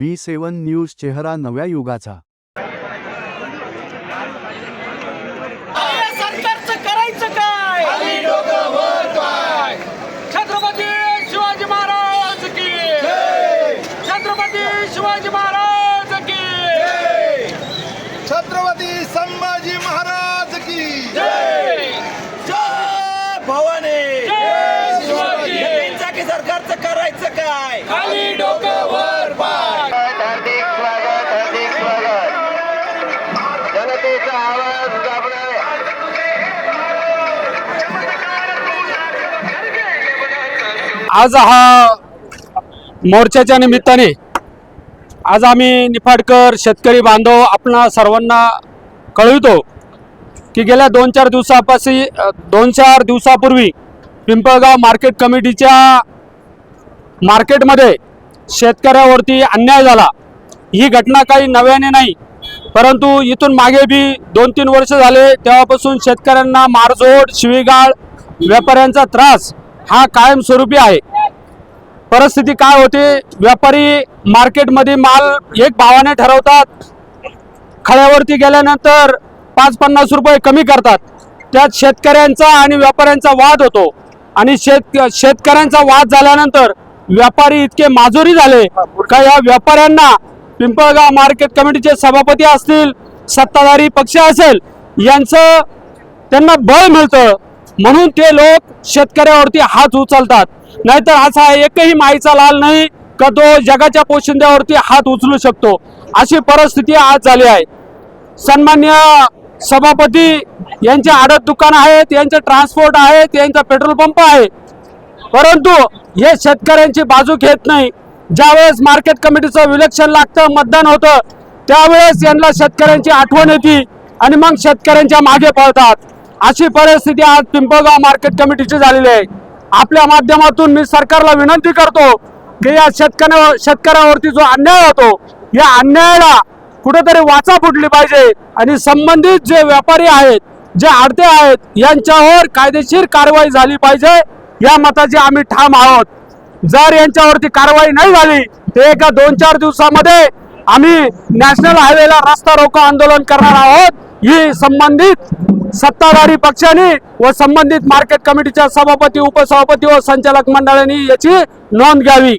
बी सेवन news चेहरा नव्या युगाचा. आज हा मोर्चाच्या निमित्ताने आज आम्ही निफाडकर शेतकरी बांधव आपणा सर्वांना कळवितो की गेल्या दोन चार दिवसापासी दोन चार दिवसापूर्वी पिंपळगाव मार्केट कमिटीच्या मार्केटमध्ये शेतकऱ्यावरती अन्याय झाला. ही घटना काही नव्याने नाही परंतु इथून मागे बी दोन तीन वर्ष झाले तेव्हापासून शेतकऱ्यांना मारझोड शिवीगाळ व्यापाऱ्यांचा त्रास हा कायमस्वरूपी आहे. परिस्थिती काय होते? व्यापारी मार्केटमध्ये माल एक भावाने ठरवतात. खळ्यावरती गेल्यानंतर पाच पन्नास रुपये कमी करतात. त्यात शेतकऱ्यांचा आणि व्यापाऱ्यांचा वाद होतो. आणि शेत शेतकऱ्यांचा वाद झाल्यानंतर व्यापारी इतके माजुरी झाले का या व्यापाऱ्यांना पिंपळगाव मार्केट कमिटीचे सभापती असतील सत्ताधारी पक्ष असेल यांचं त्यांना बळ मिळतं. म्हणून ते लोक शेतकऱ्यावरती हात उचलतात. नाहीतर असा एकही माईचा लाल नाही का तो जगाच्या पोशिंद्यावरती हात उचलू शकतो. अशी परिस्थिती आज झाली आहे. सन्मान्य सभापती यांचे आडत दुकान आहेत यांचे ट्रान्सपोर्ट आहेत यांचा पेट्रोल पंप आहे. परंतु हे शेतकऱ्यांची बाजू घेत नाही. ज्यावेळेस मार्केट कमिटीचं विलक्षण लागतं मतदान होतं त्यावेळेस यांना शेतकऱ्यांची आठवण येते आणि मग शेतकऱ्यांच्या मागे पळतात. अशी परिस्थिती आज पिंपळगाव मार्केट कमिटीची झालेली आहे. आपल्या माध्यमातून मी सरकारला विनंती करतो की या शेतकऱ्या शेतकऱ्यावरती जो अन्याय होतो या अन्यायाला कुठेतरी वाचा फुटली पाहिजे आणि संबंधित जे व्यापारी आहेत जे आडते आहेत यांच्यावर कायदेशीर कारवाई झाली पाहिजे. या मताचे आम्ही ठाम आहोत. जर यांच्यावरती कारवाई नाही झाली तर एका दोन चार दिवसामध्ये आम्ही नॅशनल हायवेला रस्ता रोको आंदोलन करणार आहोत. ही संबंधित सत्ताधारी पक्षाने व संबंधित मार्केट कमिटीच्या सभापती उपसभापती व संचालक मंडळाने याची नोंद घ्यावी.